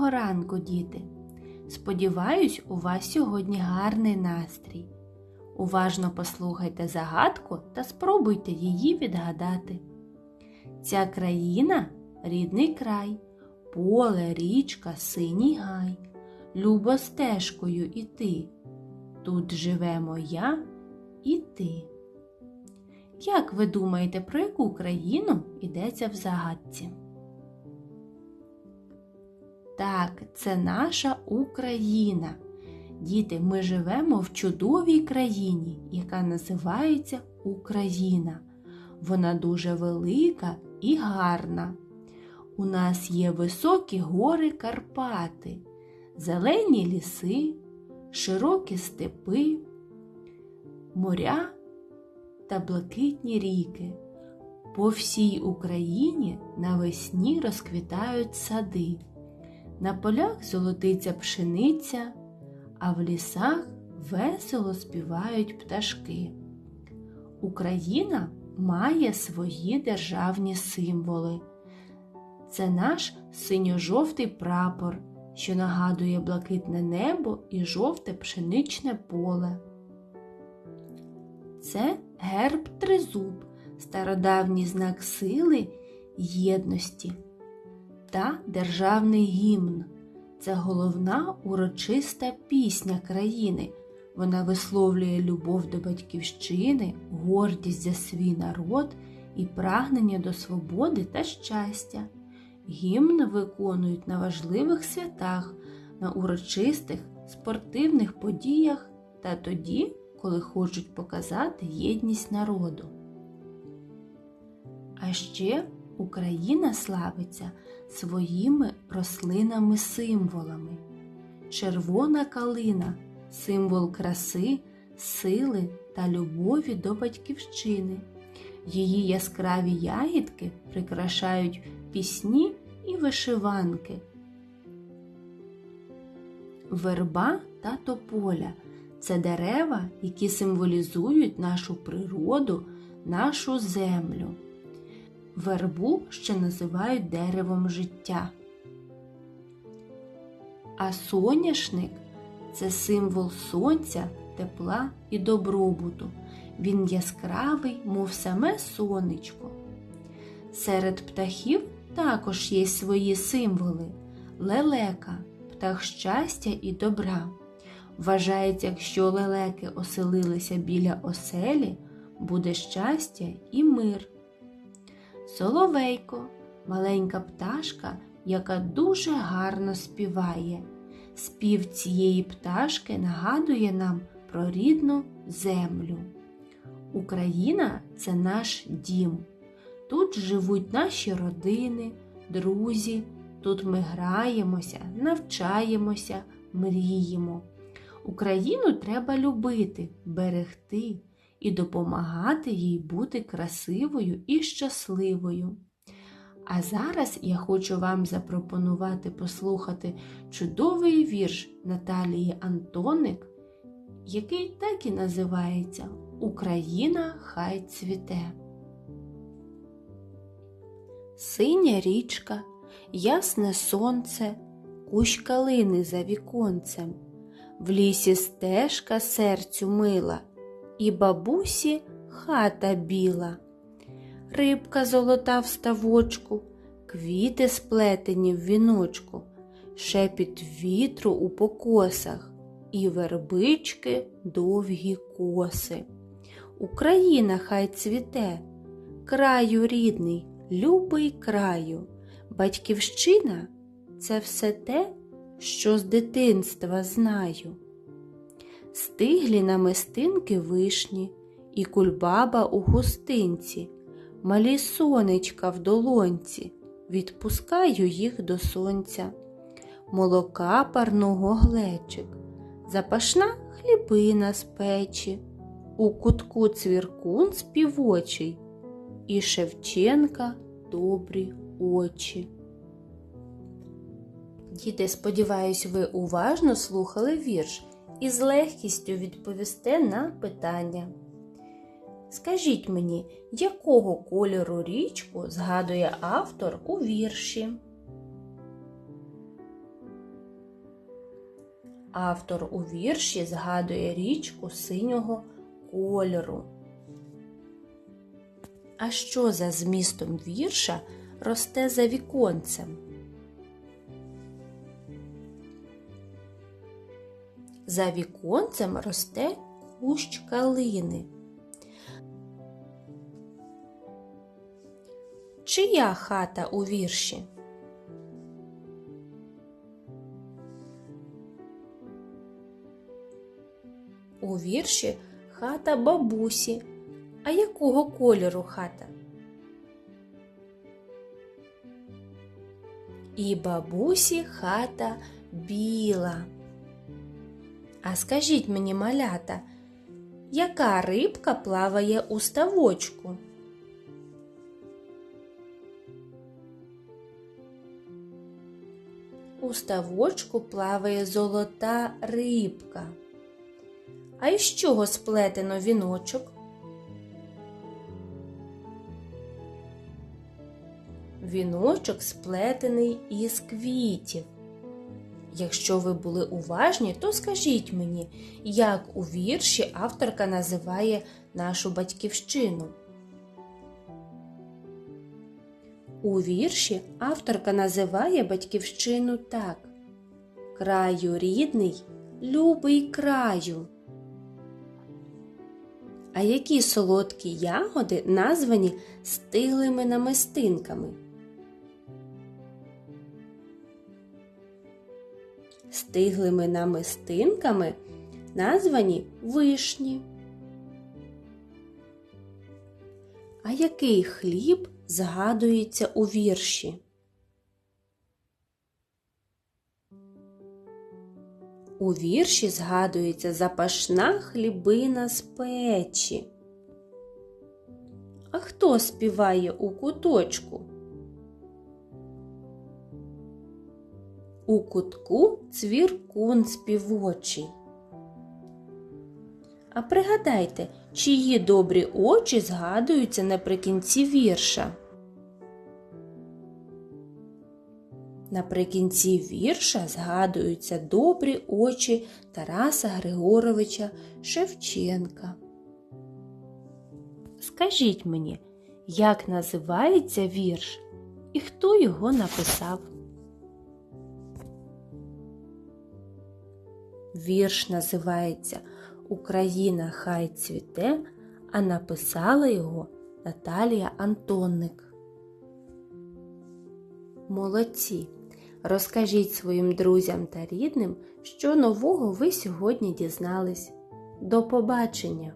Доброго ранку, діти! Сподіваюсь, у вас сьогодні гарний настрій. Уважно послухайте загадку та спробуйте її відгадати. Ця країна рідний край, поле, річка, синій гай, любо стежкою іти. Тут живемо я і ти. Як ви думаєте, про яку країну йдеться в загадці? Так, це наша Україна. Діти, ми живемо в чудовій країні, яка називається Україна. Вона дуже велика і гарна. У нас є високі гори Карпати, зелені ліси, широкі степи, моря та блакитні ріки. По всій Україні навесні розквітають сади. На полях золотиться пшениця, а в лісах весело співають пташки. Україна має свої державні символи. Це наш синьо-жовтий прапор, що нагадує блакитне небо і жовте пшеничне поле. Це герб тризуб, стародавній знак сили, єдності та державний гімн. Це головна урочиста пісня країни. Вона висловлює любов до батьківщини, гордість за свій народ і прагнення до свободи та щастя. Гімн виконують на важливих святах, на урочистих спортивних подіях та тоді, коли хочуть показати єдність народу. А ще Україна славиться своїми рослинами-символами. Червона калина символ краси, сили та любові до батьківщини. Її яскраві ягідки прикрашають пісні і вишиванки. Верба та тополя це дерева, які символізують нашу природу, нашу землю. Вербу ще називають деревом життя. А соняшник це символ сонця, тепла і добробуту. Він яскравий, мов саме сонечко. Серед птахів також є свої символи лелека, птах щастя і добра. Вважається, якщо лелеки оселилися біля оселі, буде щастя і мир. Соловейко маленька пташка, яка дуже гарно співає. Спів цієї пташки нагадує нам про рідну землю. Україна це наш дім. Тут живуть наші родини, друзі, тут ми граємося, навчаємося, мріємо. Україну треба любити, берегти і допомагати їй бути красивою і щасливою. А зараз я хочу вам запропонувати послухати чудовий вірш Наталії Антоник, який так і називається Україна хай цвіте. Синя річка, ясне сонце, кущ калини за віконцем, в лісі стежка серцю мила, і бабусі хата біла, рибка золота в ставочку, квіти сплетені в віночку, шепіт вітру у покосах, і вербички довгі коси. Україна хай цвіте, краю рідний, любий краю, батьківщина це все те, що з дитинства знаю. Стиглі намистинки вишні, і кульбаба у густинці, малі сонечка в долонці, відпускаю їх до сонця, молока парного глечик, запашна хлібина з печі, у кутку цвіркун співочий, і Шевченка добрі очі. Діти, сподіваюсь, ви уважно слухали вірш і з легкістю відповісте на питання. Скажіть мені, якого кольору річку згадує автор у вірші? Автор у вірші згадує річку синього кольору. А що за змістом вірша росте за віконцем? За віконцем росте кущ калини. Чия хата у вірші? У вірші хата бабусі. А якого кольору хата? І бабусі хата біла. А скажіть мені, малята, яка рибка плаває у ставочку? У ставочку плаває золота рибка. А із чого сплетено віночок? Віночок сплетений із квітів. Якщо ви були уважні, то скажіть мені, як у вірші авторка називає нашу батьківщину. У вірші авторка називає батьківщину так: Краю рідний, любий краю. А які солодкі ягоди названі стиглими намистинками? Стиглими намистинками названі вишні. А який хліб згадується у вірші? У вірші згадується запашна хлібина з печі. А хто співає у куточку? У кутку цвіркун співочий. А пригадайте, чиї добрі очі згадуються наприкінці вірша. Наприкінці вірша згадуються добрі очі Тараса Григоровича Шевченка. Скажіть мені, як називається вірш і хто його написав? Вірш називається Україна хай цвіте, а написала його Наталія Антонник. Молодці! Розкажіть своїм друзям та рідним, що нового ви сьогодні дізнались. До побачення!